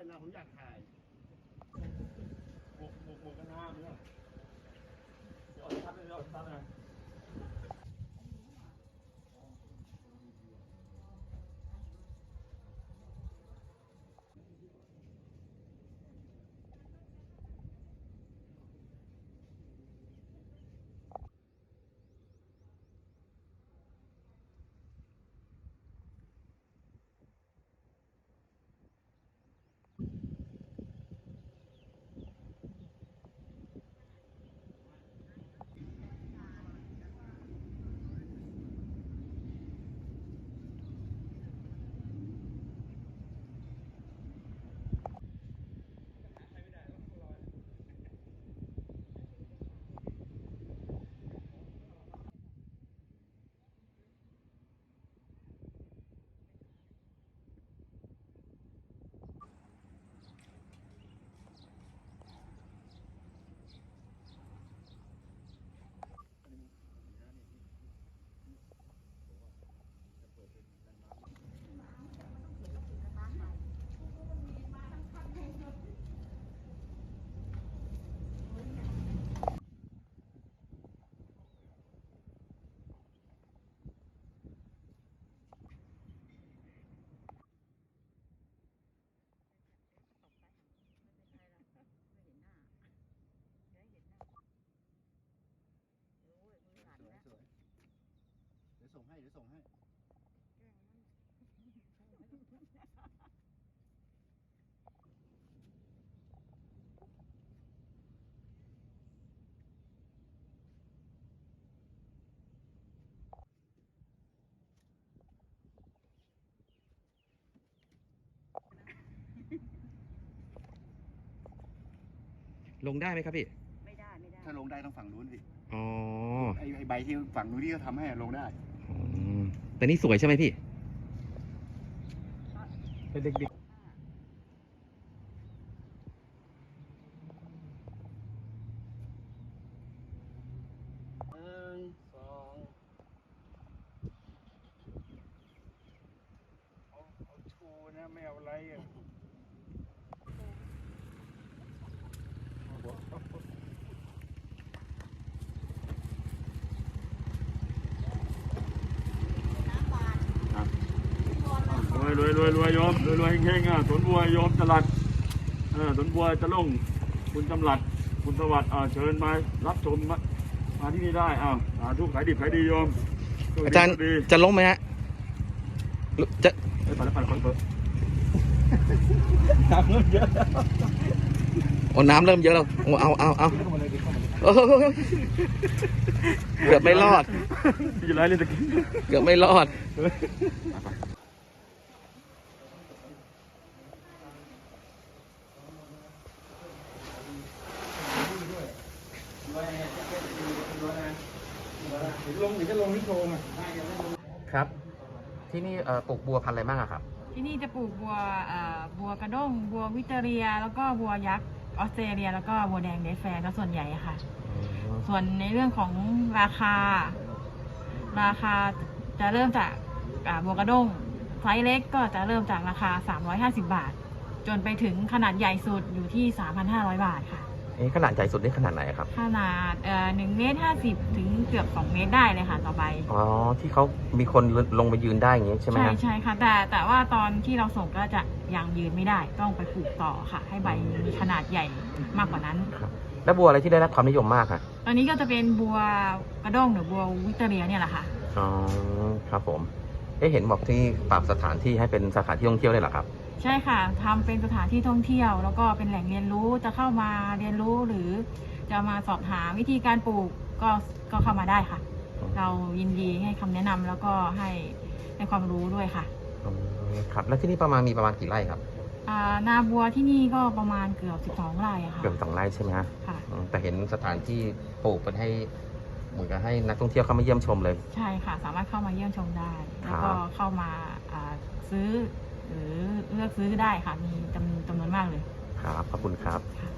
ด้วยนะ ผมอยากถ่ายหมวกหมวกหมวกกันหน้าเนี่ยเดี๋ยวเอาชัดเลยเดี๋ยวเอาชัดเลย เดี๋ยวส่งให้เดี๋ยวส่งให้ลงได้ไหมครับพี่ ไม่ได้ไม่ได้ ถ้าลงได้ต้องฝั่งนู้นสิ อ๋อ ไอ้ไอ้ใบที่ฝั่งนู้นที่เขาทำให้ลงได้อืม แต่นี่สวยใช่ไหมพี่เป็นเด็กๆหนึ่งสองเอาเอาชูนะไม่เอาอะไรอะ รวยรวยรวยรวยโยมรวยรวยเฮงๆอะสวนบัวโยมจรัดเออสวนบัวจะลงคุณจำรัด คุณสวัสดิ์อ่าเชิญมารับชมมามาที่นี่ได้อ้าวสาธุขายดิบขายดีโยมโชคดีอาจารย์โชคดีจะลงไหมฮะจะไปไปแล้วไปแล้วไปแล้วน้ำเริ่มเยอะแล้วโอ้น้ำเริ่มเยอะแล้วโอ้เอาเอาเอาเข้ามาเลยดิเข้ามาเลยโอ้โหเกือบไม่รอดอยู่ไรเลยตะกี้เกือบไม่รอดลงห รือจะลงที่โชว์อะครับ ที่นี่เอ่อปลูกบัวพันธุ์อะไรบ้างอะครับ ที่นี่จะปลูกบัวเอ่อบัวกระด้ง บัววิเตอเรีย แล้วก็บัวยักษ์ออสเตรเลีย แล้วก็บัวแดงเดฟแฟร์ก็ส่วนใหญ่อะค่ะ ส่วนในเรื่องของราคา ราคาจะเริ่มจากอ่าบัวกระด้งไซส์เล็กก็จะเริ่มจากราคา 350 บาท จนไปถึงขนาดใหญ่สุดอยู่ที่ 3,500 บาทค่ะ เอ๊ะขนาดใหญ่สุดนี่ขนาดไหนครับ ขนาดเอ่อ1เมตร50ถึงเกือบ2เมตรได้เลยค่ะต่อใบ อ๋อ ที่เขามีคนลงไปยืนได้อย่างงี้ใช่ไหมใช่ครับใช่ค่ะ แต่แต่ว่าตอนที่เราส่งก็จะยังยืนไม่ได้ ต้องไปปลูกต่อค่ะ ให้ใบมีขนาดใหญ่มากกว่านั้น แล้วบัวอะไรที่ได้รับความนิยมมากอะตอนนี้ก็จะเป็นบัวกระด้งหรือบัววิเตอเรียเนี่ยแหละค่ะ อ๋อ ครับผม เอ๊ะเห็นบอกที่ปรับสถานที่ให้เป็นสถานที่ท่องเที่ยวเลยเหรอครับ ใช่ค่ะทำเป็นสถานที่ท่องเที่ยว แล้วก็เป็นแหล่งเรียนรู้จะเข้ามาเรียนรู้หรือ จะมาสอบถามวิธีการปลูกก็ก็เข้ามาได้ค่ะ เรายินดีให้คำแนะนำแล้วก็ให้ให้ความรู้ด้วยค่ะอืมครับ แล้วที่นี่ประมาณมีประมาณกี่ไร่ครับ อ่านาบัวที่นี่ก็ประมาณเกือบ 12ไร่อะค่ะเกือบสองไร่ใช่ไหมฮะค่ะ อืมแต่เห็นสถานที่ปลูกเป็นให้ เหมือนกับให้นักท่องเที่ยวเข้ามาเยี่ยมชมเลย ใช่ค่ะ สามารถเข้ามาเยี่ยมชมได้ แล้วก็เข้ามาอ่าซื้อ หรือเลือกซื้อได้ค่ะ มีจำจำนวนมากเลย ครับ ขอบคุณครับค่ะ